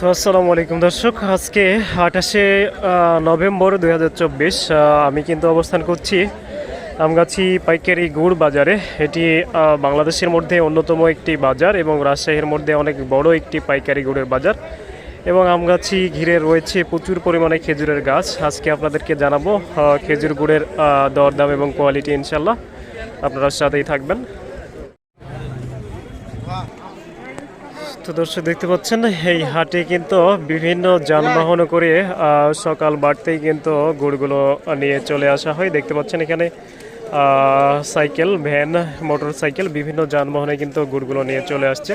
তো আসসালামু আলাইকুম দর্শক, আজকে আঠাশে নভেম্বর দু হাজার চব্বিশ আমি কিন্তু অবস্থান করছি আমগাছি পাইকারি গুড় বাজারে। এটি বাংলাদেশের মধ্যে অন্যতম একটি বাজার এবং রাজশাহীর মধ্যে অনেক বড় একটি পাইকারি গুড়ের বাজার এবং আমগাছি ঘিরে রয়েছে প্রচুর পরিমাণে খেজুরের গাছ। আজকে আপনাদেরকে জানাব খেজুর গুড়ের দরদাম এবং কোয়ালিটি ইনশাল্লাহ আপনারা সাথেই থাকবেন। তো দর্শক দেখতে পাচ্ছেন, এই হাটে কিন্তু বিভিন্ন যানবাহন করে সকাল বাড়তেই কিন্তু গুড়গুলো নিয়ে চলে আসা হয়। দেখতে পাচ্ছেন এখানে সাইকেল, ভ্যান মোটর সাইকেল বিভিন্ন যানবাহনে কিন্তু গুড়গুলো নিয়ে চলে আসছে।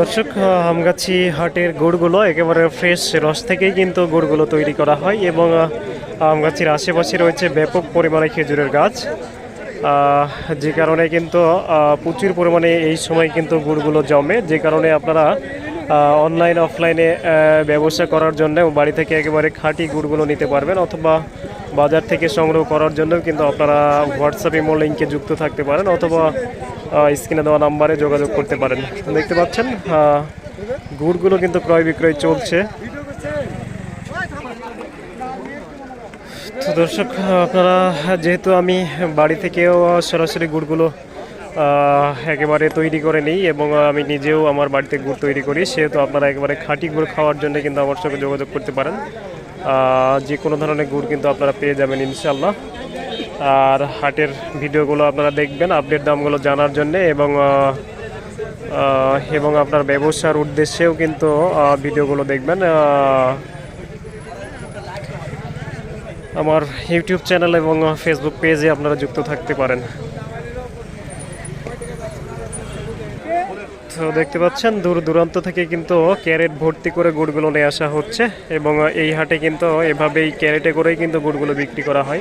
দর্শক আহ, আমগাছি হাটের গুড়গুলো একেবারে ফ্রেশ রস থেকেই কিন্তু গুড়গুলো তৈরি করা হয় এবং আমগাছির আশেপাশে রয়েছে ব্যাপক পরিমাণে খেজুরের গাছ। যে কারণে কিন্তু প্রচুর পরিমাণে এই সময় কিন্তু গুড়গুলো জমে। যে কারণে আপনারা অনলাইন অফলাইনে ব্যবসা করার জন্য বাড়ি থেকে একেবারে খাঁটি গুড়গুলো নিতে পারবেন অথবা বাজার থেকে সংগ্রহ করার জন্য কিন্তু আপনারা হোয়াটসঅ্যাপ ইমো লিঙ্কে যুক্ত থাকতে পারেন অথবা স্ক্রিনে দেওয়া নাম্বারে যোগাযোগ করতে পারেন। দেখতে পাচ্ছেন গুড়গুলো কিন্তু ক্রয় বিক্রয় চলছে। তো দর্শক, আপনারা যেহেতু আমি বাড়ি থেকেও সরাসরি গুড়গুলো একেবারে তৈরি করে নিই এবং আমি নিজেও আমার বাড়িতে গুড় তৈরি করি, সেহেতু আপনারা একেবারে খাঁটি গুড় খাওয়ার জন্য কিন্তু আমার সঙ্গে যোগাযোগ করতে পারেন। যে কোনো ধরনের গুড় কিন্তু আপনারা পেয়ে যাবেন ইনশাল্লাহ আর হাটের ভিডিওগুলো আপনারা দেখবেন আপডেট দামগুলো জানার জন্য এবং এবং আপনার ব্যবসার উদ্দেশ্যেও কিন্তু ভিডিওগুলো দেখবেন। আমার ইউটিউব চ্যানেল এবং ফেসবুক পেজে আপনারা যুক্ত থাকতে পারেন। তো দেখতে পাচ্ছেন। দূর দূরান্ত থেকে কিন্তু ক্যারেট ভর্তি করে গুড়গুলো নিয়ে আসা হচ্ছে এবং এই হাটে কিন্তু এভাবেই ক্যারেটে করেই কিন্তু গুড়গুলো বিক্রি করা হয়।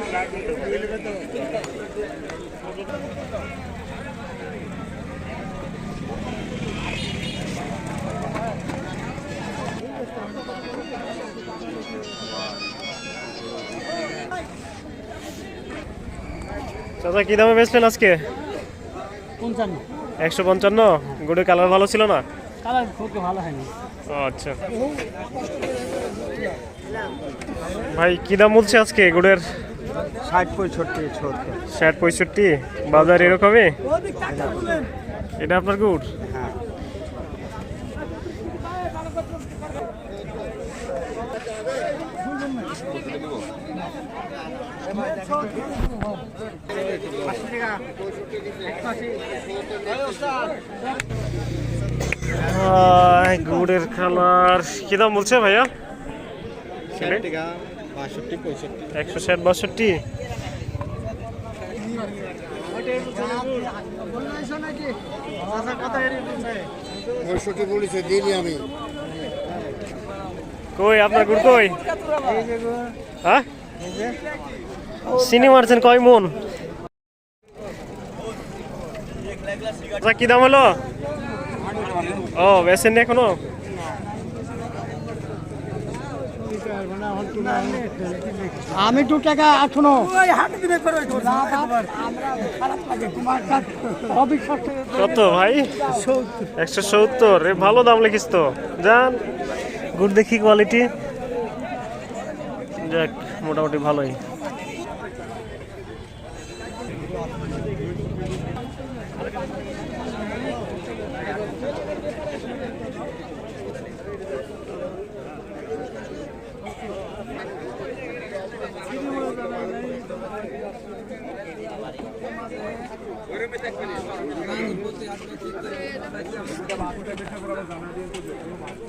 চাচা, কি দামে বেচলেন আজকে? একশো পঞ্চান্ন? গুড়ের কালার ভালো ছিল না? কালার খুব ভালো হয়নি। ও আচ্ছা। ভাই কি দাম বলছে আজকে গুড়ের ষাট পঁয়ষট্টি ষাট পঁয়ষট্টি? বাজার এরকমই? এটা আপনার গুড় হ্যাঁ। গুড়ের কালার কি দাম বলছে ভাইয়া? একশো ষাট বাষট্টি। পঁয়ষট্টি বলেছে দিইনি আমি। কই আপনার গুড় কই? হ্যাঁ? চিনি মারছেন কয় মন? আচ্ছা কি দাম হলো? ও বেছেন নি এখনও? আমি দু টাকা এখনও। কত ভাই? একশো সত্তর। ভালো দাম লিখিস তো। যান। গুড় দেখি কোয়ালিটি যাক মোটামুটি ভালোই। জানা দিয়ে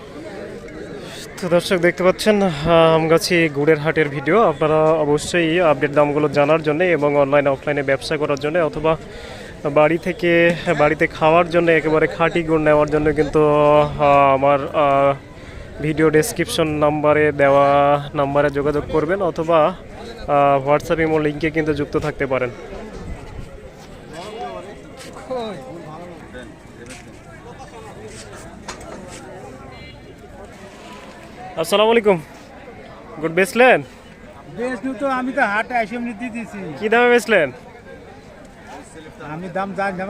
তো দর্শক, দেখতে পাচ্ছেন আমগাছি গুড়ের হাটের ভিডিও। আপনারা অবশ্যই আপডেট দামগুলো জানার জন্য এবং অনলাইন অফলাইনে ব্যবসা করার জন্য অথবা বাড়ি থেকে, বাড়িতে খাওয়ার জন্য একেবারে খাঁটি গুড় নেওয়ার জন্য কিন্তু আমার ভিডিও ডেসক্রিপশন নাম্বারে দেওয়া নাম্বারে যোগাযোগ করবেন অথবা হোয়াটসঅ্যাপ ইমো লিঙ্কে কিন্তু যুক্ত থাকতে পারেন। আসসালামু আলাইকুম। গুড বেচলেন? বেশ তো আমি তো হাটে এসে এমনি দিয়ে দিয়েছি কি দামে বেচলেন? আমি দাম জানি না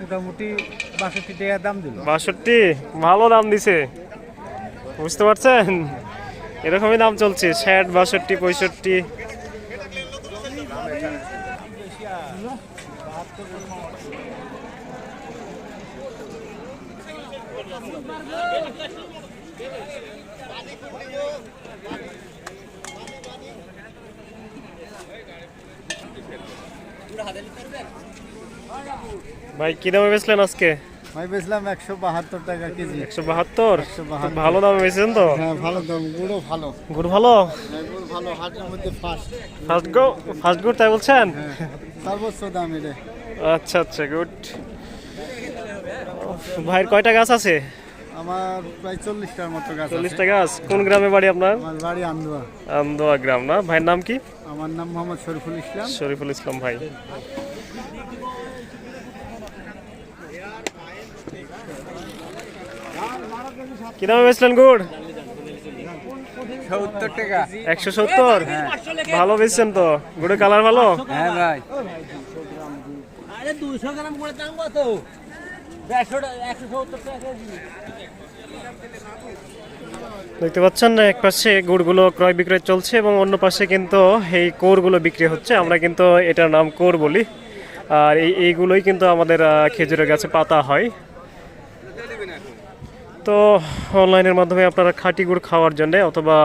মোটামুটি বাষট্টি টাকা দাম দিল। বাষট্টি? ভালো দাম দিছে। বুঝতে পারছেন? এরকমই দাম চলছে ষাট বাষট্টি পঁয়ষট্টি। ভাই কি দামে বেচলেন আজকে? আমি বেচলাম একশো বাহাত্তর টাকা কেজি। একশো বাহাত্তর? ভালো দামে বেচেছেন তো? হ্যাঁ ভালো দাম গুড়ও ভালো। গুড় ভালো? গুড় ভালো হাটের মধ্যে ফার্স্ট ফার্স্ট গো ফার্স্ট গুড় তাই বলছেন? সর্বোচ্চ দাম এটা। আচ্ছা আচ্ছা গুড। ভাইয়ের কয়টা গাছ আছে? আমার প্রায় চল্লিশটার মতো গাছ চল্লিশটা গাছ। কোন গ্রামে বাড়ি আপনার? বাড়ি আন্দোয়া। আমদোয়া গ্রাম না? ভাইয়ের নাম কি? আমার নাম মোহাম্মদ শরীফুল ইসলাম। শরীফুল ইসলাম ভাই। কি দামে বেচলেন গুড়? সত্তর টাকা। একশো সত্তর? ভালো বেচছেন তো। গুড়ের কালার ভালো? হ্যাঁ ভাই। আরে গ্রাম করে দাম কত? দেড়শো একশো সত্তর টাকা কেজি। দেখতে পাচ্ছেন, এক পাশে গুড়গুলো ক্রয় বিক্রয় চলছে এবং অন্য পাশে কিন্তু এই কোরগুলো বিক্রি হচ্ছে। আমরা কিন্তু এটার নাম কোর বলি। আর এই, এইগুলোই কিন্তু আমাদের খেজুরের গাছে পাতা হয়। তো অনলাইনের মাধ্যমে আপনারা খাঁটি গুড় খাওয়ার জন্যে অথবা